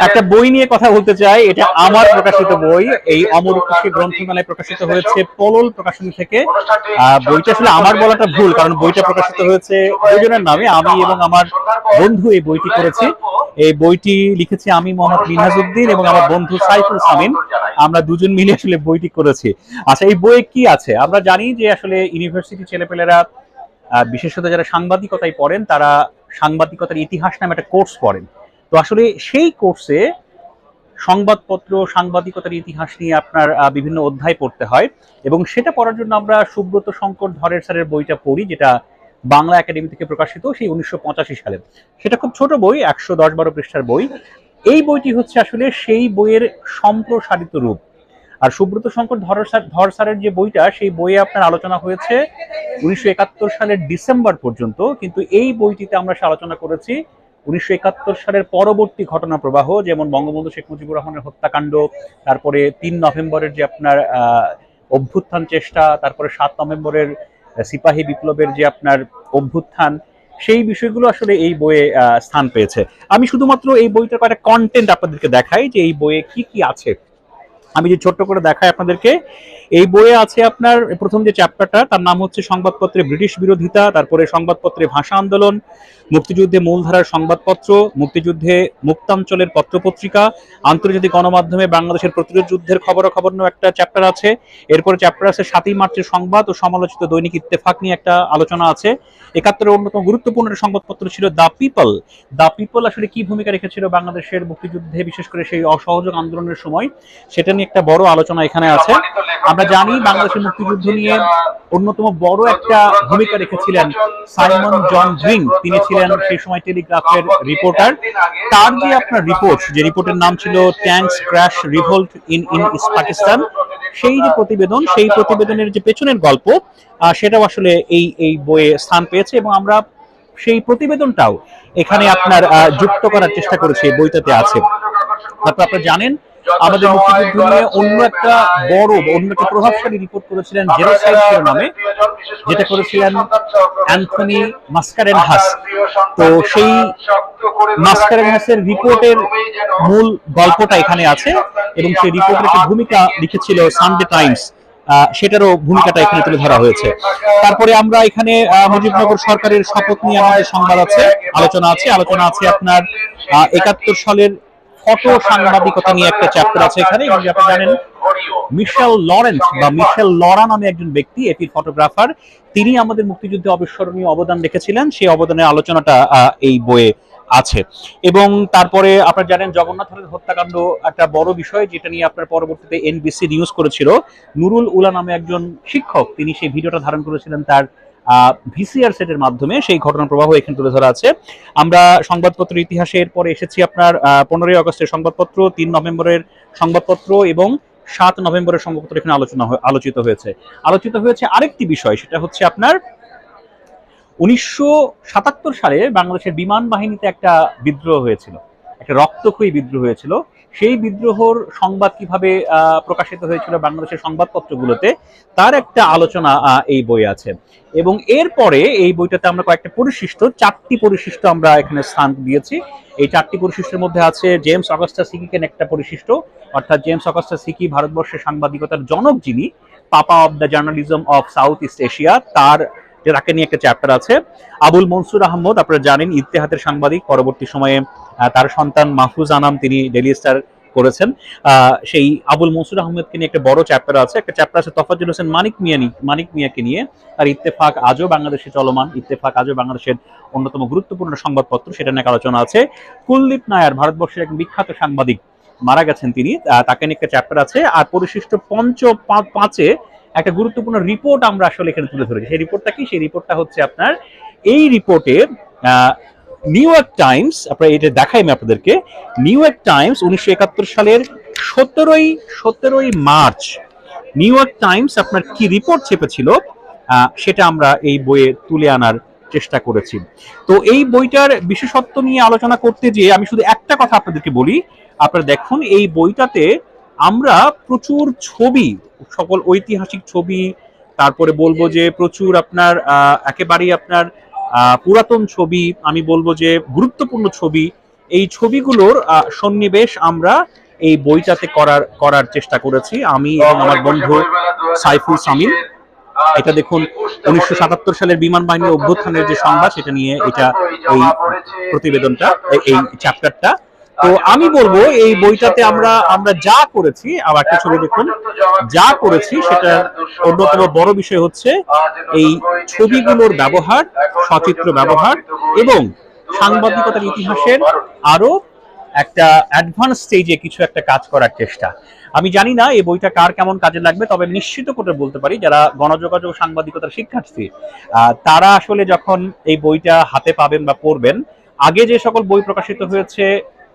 একটা বই নিয়ে কথা বলতে চাই এটা আমার প্রকাশিত বই এই অমর কৃষি গ্রন্থমেলায় প্রকাশিত হয়েছে পলল প্রকাশনী থেকে। বইটা আসলে আমার বলাটা ভুল কারণ বইটা প্রকাশিত হয়েছে দুজনের নামে আমি এবং আমার বন্ধু এই বইটি করেছি। এই বইটি লিখেছি আমি মোহাম্মদ মিনহাজউদ্দিন এবং আমার বন্ধু সাইফুল সামিন আমরা দুজন মিলে আসলে বইটি করেছি। আচ্ছা এই বইয়ে কি আছে? আমরা জানি যে আসলে ইউনিভার্সিটি ছেলেপেলেরা আহ, বিশেষত যারা সাংবাদিকতায় পড়েন তারা সাংবাদিকতার ইতিহাস নামে একটা কোর্স পড়েন। তো আসলে সেই কোর্সে সংবাদপত্র, সাংবাদিকতার ইতিহাস নিয়ে আপনার বিভিন্ন অধ্যায় পড়তে হয় এবং সেটা পড়ার জন্য আমরা সুব্রত শঙ্কর ধরের স্যারের বইটা পড়ি, যেটা বাংলা একাডেমি থেকে প্রকাশিত সেই উনিশশো পঁচাশি সালে। সেটা খুব ছোট বই, একশো দশ বারো পৃষ্ঠার বই। এই বইটি হচ্ছে আসলে সেই বইয়ের সম্প্রসারিত রূপ। আর সুব্রত শঙ্কর ধর স্যার, ধর স্যারের যে বইটা, সেই বইয়ে আপনার আলোচনা হয়েছে উনিশশো একাত্তর সালের ডিসেম্বর পর্যন্ত, কিন্তু এই বইটিতে আমরা আলোচনা করেছি উনিশশো একাত্তর সালের পরবর্তী ঘটনা প্রবাহ যেমন বঙ্গবন্ধু শেখ মুজিবুর রহমানের হত্যাকাণ্ড, তারপরে তিন নভেম্বরের যে আপনার অভ্যুত্থান চেষ্টা, তারপরে সাত নভেম্বরের সিপাহী বিপ্লবের যে আপনার অভ্যুত্থান, সেই বিষয়গুলো আসলে এই বইয়ে স্থান পেয়েছে। আমি শুধুমাত্র এই বইটার কয়েকটা কন্টেন্ট আপনাদেরকে দেখাই যে এই বইয়ে কি কি আছে। আমি যে ছোট্ট করে দেখাই আপনাদেরকে, এই বইয়ে আছে আপনার প্রথম যে চ্যাপ্টারটা তার নাম হচ্ছে সংবাদপত্রে ব্রিটিশ বিরোধিতা, তারপরে সংবাদপত্রে ভাষা আন্দোলন, মুক্তিযুদ্ধে মূলধারার সংবাদপত্র, মুক্তিযুদ্ধে মুক্তাঞ্চলের পত্রপত্রিকা, আন্তর্জাতিক গণমাধ্যমে বাংলাদেশের প্রতিরোধ যুদ্ধের খবরাখবর নিয়ে একটা চ্যাপ্টার আছে। এরপরে চ্যাপ্টার আছে সাতই মার্চের সংবাদ ও সমালোচিত দৈনিক ইত্তেফাক নিয়ে একটা আলোচনা আছে। একাত্তরের অন্যতম গুরুত্বপূর্ণ সংবাদপত্র ছিল দ্য পিপল। দ্য পিপল আসলে কি ভূমিকা রেখেছিল বাংলাদেশের মুক্তিযুদ্ধে, বিশেষ করে সেই অসহযোগ আন্দোলনের সময়? সেটা একটা বড় আলোচনা এখানে আছে। আমরা জানি বাংলাদেশের মুক্তিযুদ্ধ নিয়ে অন্যতম বড় একটা ভূমিকা রেখেছিলেন সাইমন জন ড্রিং তিনি ছিলেন সেই সময় টেলিগ্রাফের রিপোর্টার। তার যে আপনার রিপোর্ট যে রিপোর্টের নাম ছিল tanks crash revolt in in East Pakistan সেই যে প্রতিবেদন সেই প্রতিবেদনের যে পেছনের গল্প সেটাও আসলে এই এই বইয়ে স্থান পেয়েছে এবং আমরা সেই প্রতিবেদনটাও এখানে আপনার আহ, যুক্ত করার চেষ্টা করেছি বইটাতে আছে। তারপর আপনারা জানেন আমাদের মুক্তিযুদ্ধ নিয়ে অন্য একটা বড় অন্য একটা প্রভাবশালী রিপোর্ট করেছিলেন জেনোসাইড শিরোনামে যেটা করেছিলেন অ্যান্থনি মাস্কারেনহাস তো সেই মাস্কারেন হাসের রিপোর্টের মূল গল্পটা এখানে আছে এবং সেই রিপোর্টের একটা ভূমিকা লিখেছিল সানডে টাইমস সেটারও ভূমিকাটা এখানে তুলে ধরা হয়েছে। তারপরে আমরা এখানে মুজিবনগর সরকারের শপথ নিয়ে আমাদের সংবাদ আছে আলোচনা আছে আলোচনা আছে আপনার একাত্তর সালের ফটো সাংবাদিকতা নিয়ে একটা চ্যাপ্টার আছে এখানে যে জানেন মিশেল লরেন্স বা মিশেল নামে একজন ব্যক্তি, এটির ফটোগ্রাফার তিনি আমাদের মুক্তিযুদ্ধে অবিস্মরণীয় অবদান রেখেছিলেন, সেই অবদানের আলোচনাটা এই বইয়ে আছে। এবং তারপরে আপনারা জানেন জগন্নাথ হত্যাকাণ্ড একটা বড় বিষয়, যেটা নিয়ে আপনার পরবর্তীতে এনবিসি নিউজ করেছিল। নুরুল উলা নামে একজন শিক্ষক, তিনি সেই ভিডিওটা ধারণ করেছিলেন তার ভিসিআর সেটের মাধ্যমে সেই ঘটনার প্রবাহ এখানে তুলে ধরা আছে। আমরা সংবাদপত্র ইতিহাসের পরে এসেছি আপনার পনেরোই আগস্টের সংবাদপত্র, তিন নভেম্বরের সংবাদপত্র এবং সাত নভেম্বরের সংবাদপত্র এখানে আলোচনা আলোচিত হয়েছে। আলোচিত হয়েছে আরেকটি বিষয়, সেটা হচ্ছে আপনার উনিশশো সাতাত্তর সালে বাংলাদেশের বিমান বাহিনীতে একটা বিদ্রোহ হয়েছিল। একটা রক্তক্ষয়ী বিদ্রোহ হয়েছিল। সেই বিদ্রোহর সংবাদ কীভাবে প্রকাশিত হয়েছিল বাংলাদেশের সংবাদপত্রগুলোতে, তার একটা আলোচনা এই বই আছে। এবং এরপরে এই বইটাতে আমরা কয়েকটা পরিশিষ্ট, চারটি পরিশিষ্ট আমরা এখানে স্থান দিয়েছি। এই চারটি পরিশিষ্টের মধ্যে আছে জেমস অগাস্টা সিকিকেন একটা পরিশিষ্ট, অর্থাৎ জেমস অগাস্টা সিকি ভারতবর্ষের সাংবাদিকতার জনক যিনি, papa of the journalism of South East Asia, তার তাকে নিয়ে একটা চ্যাপ্টার আছে। আবুল মনসুর আহমদ, আপনারা জানেন ইতিহাদের সাংবাদিক, পরবর্তী সময়ে তার সন্তান মাহফুজ আনাম তিনি ডেলি স্টার করেছেন। সেই আবুল মনসুর আহমেদকে নিয়ে একটা বড় চ্যাপ্টার আছে। একটা চ্যাপ্টার আছে তফাজুল হোসেন মানিক মিয়া নি- মানিক মিয়াকে নিয়ে। আর ইত্তেফাক আজও বাংলাদেশে চলমান। ইত্তেফাক আজও বাংলাদেশের অন্যতম গুরুত্বপূর্ণ সংবাদপত্র, সেটা নিয়ে আলোচনা আছে। কুলদীপ নায়ার, ভারতবর্ষের এক বিখ্যাত সাংবাদিক, মারা গেছেন তিনি। তাকে নিয়ে একটা চ্যাপ্টার আছে। আর পরিশিষ্ট পঞ্চ পাঁচে একটা গুরুত্বপূর্ণ রিপোর্ট আমরা আসলে এখানে তুলে ধরেছি। সেই রিপোর্টটা কি? সেই রিপোর্টটা হচ্ছে আপনার এই রিপোর্টে নিউ ইয়র্ক টাইমস আপনারা এটা দেখাই আমি আপনাদেরকে। নিউ ইয়র্ক টাইমস উনিশশো একাত্তর সালের সতেরোই সতেরোই মার্চ নিউ ইয়র্ক টাইমস আপনার কি রিপোর্ট চেপেছিল সেটা আমরা এই বইয়ে তুলে আনার চেষ্টা করেছি। তো এই বইটার বিশেষত্ব নিয়ে আলোচনা করতে গিয়ে আমি শুধু একটা কথা আপনাদেরকে বলি, আপনারা দেখুন, এই বইটাতে আমরা প্রচুর ছবি, সকল ঐতিহাসিক ছবি, তারপরে বলব যে প্রচুর আপনার একেবারেই আপনার পুরাতন ছবি, আমি বলব যে গুরুত্বপূর্ণ ছবি, এই ছবিগুলোর সন্নিবেশ আমরা এই বইটাতে করার করার চেষ্টা করেছি। আমি এবং আমার বন্ধু সাইফুল সামিল এটা দেখুন, উনিশশো সাতাত্তর সালের বিমান বাহিনীর অভ্যুত্থানের যে সংবাদ, সেটা নিয়ে এটা এই প্রতিবেদনটা, এই চ্যাপ্টারটা তো আমি বলব এই বইটাতে আমরা আমরা যা করেছি আবার একটা ছবি দেখুন যা করেছি সেটা অন্যতম বড় বিষয় হচ্ছে এই ছবিগুলোর ব্যবহার সচিত্র ব্যবহার এবং সাংবাদিকতার ইতিহাসের আরও একটা অ্যাডভান্স স্টেজে কিছু একটা কাজ করার চেষ্টা। আমি জানি না এই বইটা কার কেমন কাজে লাগবে তবে নিশ্চিত করে বলতে পারি যারা গণযোগাযোগ সাংবাদিকতার শিক্ষার্থী আহ, তারা আসলে যখন এই বইটা হাতে পাবেন বা পড়বেন আগে যে সকল বই প্রকাশিত হয়েছে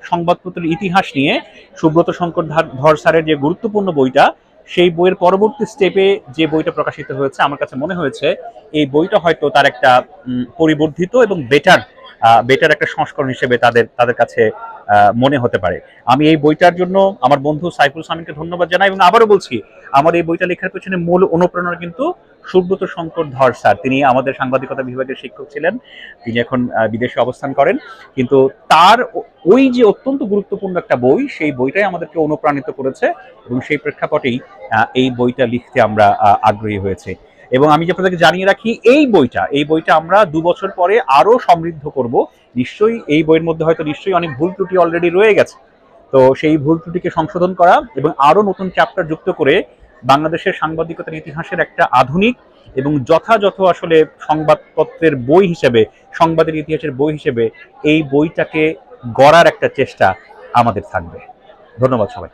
সংবাদপত্রের ইতিহাস নিয়ে সুব্রত শঙ্কর ধর- স্যারের যে গুরুত্বপূর্ণ বইটা, সেই বইয়ের পরবর্তী স্টেপে যে বইটা প্রকাশিত হয়েছে, আমার কাছে মনে হয়েছে, এই বইটা হয়তো তার একটা পরিবর্ধিত এবং বেটার বেটার একটা সংস্করণ হিসেবে তাদের তাদের কাছে মনে হতে পারে। আমি এই বইটার জন্য আমার বন্ধু সাইফুল সামিনকে ধন্যবাদ জানাই এবং আবারও বলছি, আমার এই বইটা লেখার পেছনে মূল অনুপ্রেরণা কিন্তু সুব্রত শঙ্কর ধর স্যার। তিনি আমাদের সাংবাদিকতা বিভাগের শিক্ষক ছিলেন, তিনি এখন বিদেশে অবস্থান করেন। কিন্তু তার ওই যে অত্যন্ত গুরুত্বপূর্ণ একটা বই, সেই বইটাই আমাদেরকে অনুপ্রাণিত করেছে এবং সেই প্রেক্ষাপটেই এই বইটা লিখতে আমরা আগ্রহী হয়েছে। এবং আমি আপনাদেরকে জানিয়ে রাখি, এই বইটা এই বইটা আমরা দু বছর পরে আরও সমৃদ্ধ করব। নিশ্চয়ই এই বইয়ের মধ্যে হয়তো নিশ্চয়ই অনেক ভুল ত্রুটি অলরেডি রয়ে গেছে। তো সেই ভুল ত্রুটিকে সংশোধন করা এবং আরও নতুন চ্যাপ্টার যুক্ত করে বাংলাদেশের সাংবাদিকতার ইতিহাসের একটা আধুনিক এবং যথাযথ আসলে সংবাদপত্রের বই হিসেবে, সংবাদের ইতিহাসের বই হিসেবে এই বইটাকে গড়ার একটা চেষ্টা আমাদের থাকবে। ধন্যবাদ সবাই